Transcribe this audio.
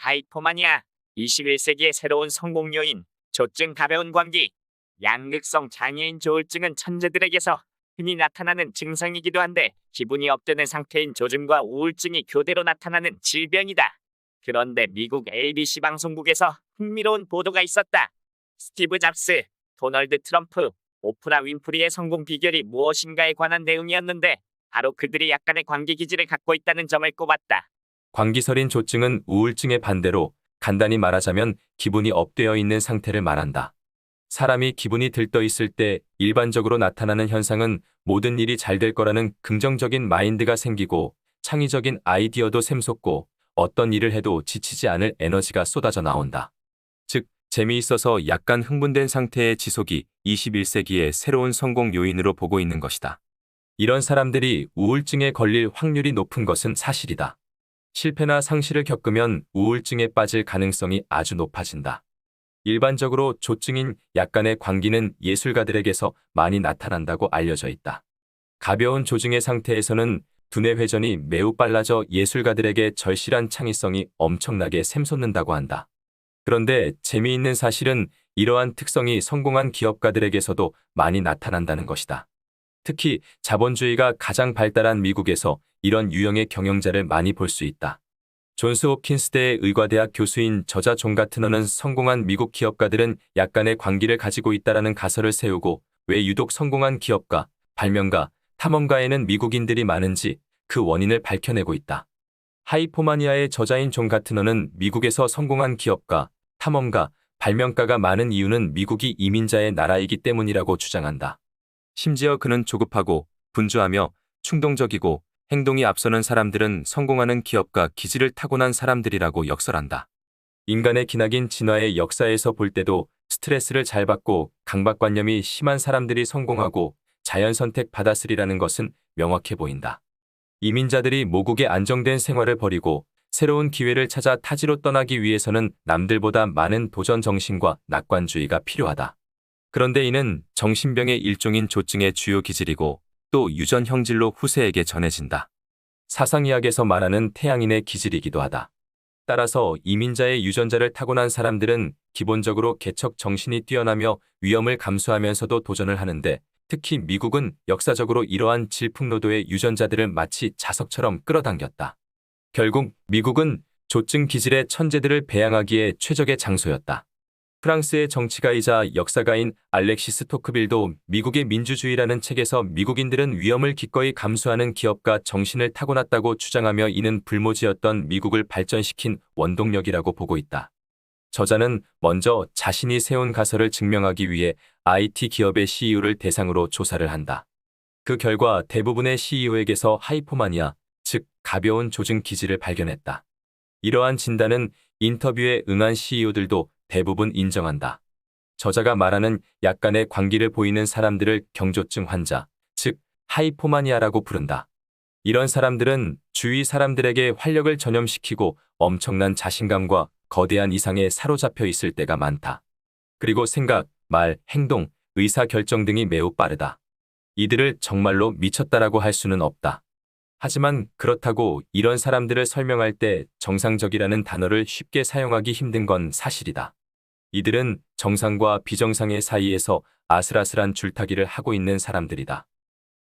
하이포마니아 21세기의 새로운 성공 요인 조증 가벼운 감기 양극성 장애인 조울증은 천재들에게서 흔히 나타나는 증상이기도 한데 기분이 업되는 상태인 조증과 우울증이 교대로 나타나는 질병이다. 그런데 미국 ABC 방송국에서 흥미로운 보도가 있었다. 스티브 잡스, 도널드 트럼프, 오프라 윈프리의 성공 비결이 무엇인가에 관한 내용이었는데 바로 그들이 약간의 관계 기질을 갖고 있다는 점을 꼽았다. 광기설인 조증은 우울증의 반대로 간단히 말하자면 기분이 업되어 있는 상태를 말한다. 사람이 기분이 들떠 있을 때 일반적으로 나타나는 현상은 모든 일이 잘 될 거라는 긍정적인 마인드가 생기고 창의적인 아이디어도 샘솟고 어떤 일을 해도 지치지 않을 에너지가 쏟아져 나온다. 즉, 재미있어서 약간 흥분된 상태의 지속이 21세기의 새로운 성공 요인으로 보고 있는 것이다. 이런 사람들이 우울증에 걸릴 확률이 높은 것은 사실이다. 실패나 상실을 겪으면 우울증에 빠질 가능성이 아주 높아진다. 일반적으로 조증인 약간의 광기는 예술가들에게서 많이 나타난다고 알려져 있다. 가벼운 조증의 상태에서는 두뇌 회전이 매우 빨라져 예술가들에게 절실한 창의성이 엄청나게 샘솟는다고 한다. 그런데 재미있는 사실은 이러한 특성이 성공한 기업가들에게서도 많이 나타난다는 것이다. 특히 자본주의가 가장 발달한 미국에서 이런 유형의 경영자를 많이 볼 수 있다. 존스 홉킨스대의 의과대학 교수인 저자 존 가트너는 성공한 미국 기업가들은 약간의 광기를 가지고 있다라는 가설을 세우고 왜 유독 성공한 기업가, 발명가, 탐험가에는 미국인들이 많은지 그 원인을 밝혀내고 있다. 하이포마니아의 저자인 존 가트너는 미국에서 성공한 기업가, 탐험가, 발명가가 많은 이유는 미국이 이민자의 나라이기 때문이라고 주장한다. 심지어 그는 조급하고 분주하며 충동적이고 행동이 앞서는 사람들은 성공하는 기업가 기질을 타고난 사람들이라고 역설한다. 인간의 기나긴 진화의 역사에서 볼 때도 스트레스를 잘 받고 강박관념이 심한 사람들이 성공하고 자연 선택 받았으리라는 것은 명확해 보인다. 이민자들이 모국의 안정된 생활을 버리고 새로운 기회를 찾아 타지로 떠나기 위해서는 남들보다 많은 도전 정신과 낙관주의가 필요하다. 그런데 이는 정신병의 일종인 조증의 주요 기질이고 또 유전 형질로 후세에게 전해진다. 사상의학에서 말하는 태양인의 기질이기도 하다. 따라서 이민자의 유전자를 타고난 사람들은 기본적으로 개척 정신이 뛰어나며 위험을 감수하면서도 도전을 하는데 특히 미국은 역사적으로 이러한 질풍노도의 유전자들을 마치 자석처럼 끌어당겼다. 결국 미국은 조증 기질의 천재들을 배양하기에 최적의 장소였다. 프랑스의 정치가이자 역사가인 알렉시스 토크빌도 미국의 민주주의라는 책에서 미국인들은 위험을 기꺼이 감수하는 기업가 정신을 타고났다고 주장하며 이는 불모지였던 미국을 발전시킨 원동력이라고 보고 있다. 저자는 먼저 자신이 세운 가설을 증명하기 위해 IT 기업의 CEO를 대상으로 조사를 한다. 그 결과 대부분의 CEO에게서 하이포마니아, 즉 가벼운 조증 기질을 발견했다. 이러한 진단은 인터뷰에 응한 CEO들도 대부분 인정한다. 저자가 말하는 약간의 광기를 보이는 사람들을 경조증 환자, 즉 하이포마니아라고 부른다. 이런 사람들은 주위 사람들에게 활력을 전염시키고 엄청난 자신감과 거대한 이상에 사로잡혀 있을 때가 많다. 그리고 생각, 말, 행동, 의사 결정 등이 매우 빠르다. 이들을 정말로 미쳤다라고 할 수는 없다. 하지만 그렇다고 이런 사람들을 설명할 때 정상적이라는 단어를 쉽게 사용하기 힘든 건 사실이다. 이들은 정상과 비정상의 사이에서 아슬아슬한 줄타기를 하고 있는 사람들이다.